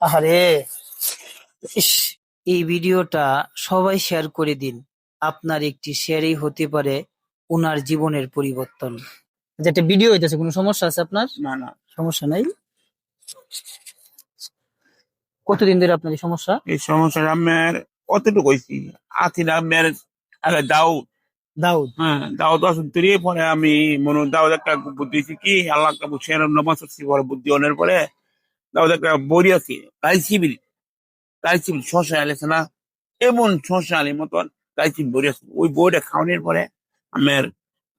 আরে ইস এই ভিডিওটা সবাই শেয়ার করে দিন। আপনার একটি শেয়ারই হতে পারে ওনার জীবনের পরিবর্তন। যেটা ভিডিও হইতেছে কোনো সমস্যা আছে আপনার? না না। সমস্যা নাই? কতদিন ধরে আপনার এই সমস্যা? এই সমস্যাটা আমার কতটুকু হয়েছি আথিনা আমার আগে দাউদ। দাউদ? হ্যাঁ দাউদ আসুন তুই পরে আমি মনে দাউদ একটা বুদ্ধি কি? আল্লাহ একটা বুঝছেন নমাজ পরে বুদ্ধি অনের পরে দাউদ একটা বড়ি আছে গাই সিবিল গাই সিবিল শশা আলেছে না? এমন শশা আলির মতন গাই সিবিল বড়ি আছে। ওই বইটা খাওয়ানোর পরে আমার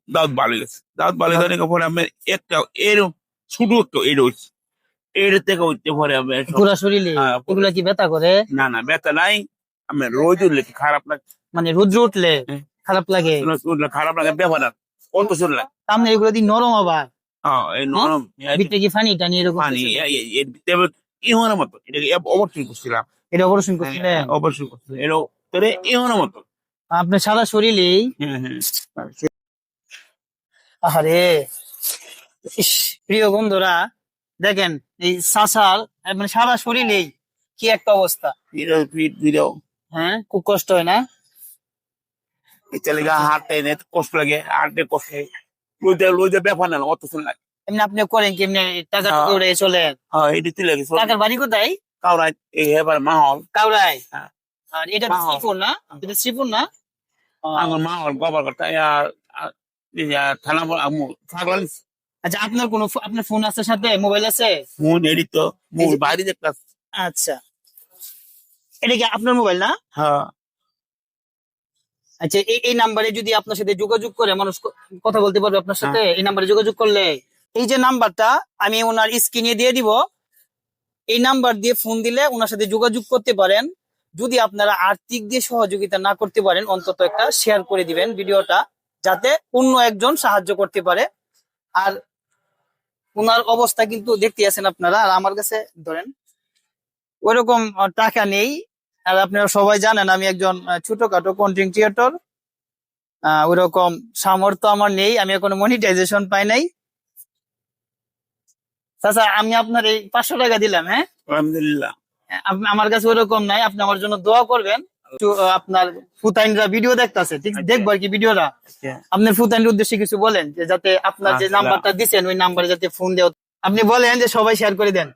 দাউদ ভালো গেছে। দাউদ ভালো গেলে পরে আমার একটা এরকম ছোট একটা এর হচ্ছে এর থেকে উঠতে পরে আমার পুরা শরীরে? হ্যাঁ, এগুলা কি ব্যথা করে? না না ব্যথা নাই। আমার রোজ উঠলে খারাপ লাগে? মানে রুদ্র উঠলে হ্যাঁ। খারাপ লাগে? উঠলে খারাপ লাগে ব্যাপার না অল্প শুনলে সামনে এগুলো দিয়ে নরম আবার ভিতরে টানি এরকম পানি ইহনের মতো এটাকে অবশ্যই করছিলাম। এটা অপারেশন করছিলেন অবশ্যই করছিলাম এটা তোরে ইহনের মতো আপনার সারা শরীরেই হ্যাঁ হ্যাঁ। আরে প্রিয় বন্ধুরা দেখেন এই সাসার মানে সারা শরীরেই কি একটা অবস্থা। হ্যাঁ খুব কষ্ট হয় না? হাঁটতে কষ্ট লাগে হাঁটতে কষ্ট লইতে লইতে ব্যাপার না অত শুন লাগে এমনি আপনি করেন কি এমনি টাকা হ্যাঁ। উড়ে হ্যাঁ এটা লাগে টাকার বাড়ি কোথায়? কাউরাই এই এবার মাহল। কাউরাই হ্যাঁ। আর এটা। শ্রীপুর না? এটা শ্রীপুর না? আমার মাহল গোবর করতে আর আর থানা আমু আচ্ছা আপনার কোনো আপনার ফোন আছে সাথে? মোবাইল আছে? ফোন এডিট তো বাইরে আচ্ছা। এটা কি আপনার মোবাইল না? হ্যাঁ। আচ্ছা এই এই নাম্বারে যদি আপনার সাথে যোগাযোগ করে মানুষ কথা বলতে পারবে আপনার সাথে এই নাম্বারে যোগাযোগ করলে এই যে নাম্বারটা আমি ওনার স্ক্রিনে দিয়ে দিব। এই নাম্বার দিয়ে ফোন দিলে ওনার সাথে যোগাযোগ করতে পারেন। যদি আপনারা আর্থিক দিয়ে সহযোগিতা না করতে পারেন অন্তত একটা শেয়ার করে দিবেন ভিডিওটা যাতে অন্য একজন সাহায্য করতে পারে। আর ওনার অবস্থা কিন্তু দেখতে আছেন আপনারা আর আমার কাছে ধরেন ওইরকম টাকা নেই। আর আপনারা সবাই জানেন আমি একজন ছোটখাটো কন্টেন্ট ক্রিয়েটর ওইরকম সামর্থ্য আমার নেই আমি এখনও মনিটাইজেশন পাই নাই। চাচা আমি আপনার এই পাঁচশো টাকা দিলাম হ্যাঁ? আলহামদুলিল্লাহ। আমার কাছে ওরকম নাই আপনি আমার জন্য দোয়া করবেন। আপনার ফুতাইনরা ভিডিও দেখতাছে ঠিক আচ্ছা। দেখব আর কি ভিডিওটা আচ্ছা। আপনার ফুতাইনের উদ্দেশ্যে কিছু বলেন যে যাতে আপনার যে আচ্ছা। নাম্বারটা দিচ্ছেন ওই নাম্বারে যাতে ফোন দেও আপনি বলেন যে সবাই শেয়ার করে দেন।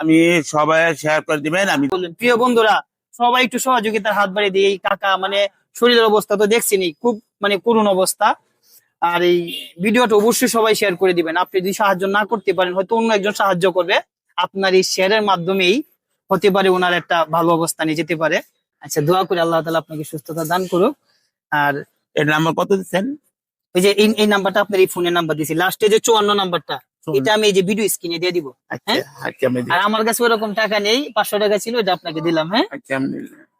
আমি সবাই শেয়ার করে দিবেন আমি প্রিয় বন্ধুরা সবাই একটু সহযোগিতার হাত বাড়িয়ে দিয়ে এই কাকা মানে শরীরের অবস্থা তো দেখছিনি খুব মানে করুণ অবস্থা। আর এই ভিডিওটা অবশ্যই সবাই শেয়ার করে দিবেন। আপনি যদি সাহায্য না করতে পারেন হয়তো অন্য একজন সাহায্য করবে। আপনার এই শেয়ারের মাধ্যমেই হতে পারে ওনার একটা ভালো অবস্থানে যেতে পারে। আচ্ছা দোয়া করে আল্লাহ তালা আপনাকে সুস্থতা দান করুক। আর এর নাম্বার কত দিচ্ছেন? ওই যে এই এই নাম্বারটা আপনার এই ফোনের নাম্বার দিয়েছি। লাস্টে যে চুয়ান্ন নাম্বারটা এটা আমি এই যে ভিডিও স্ক্রিনে দিয়ে দিব আচ্ছা হ্যাঁ? আচ্ছা দিই। আর আমার কাছে ওরকম টাকা নেই পাঁচশো টাকা ছিল এটা আপনাকে দিলাম হ্যাঁ আচ্ছা।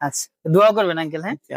আচ্ছা দোয়া করবেন আঙ্কেল হ্যাঁ আচ্ছা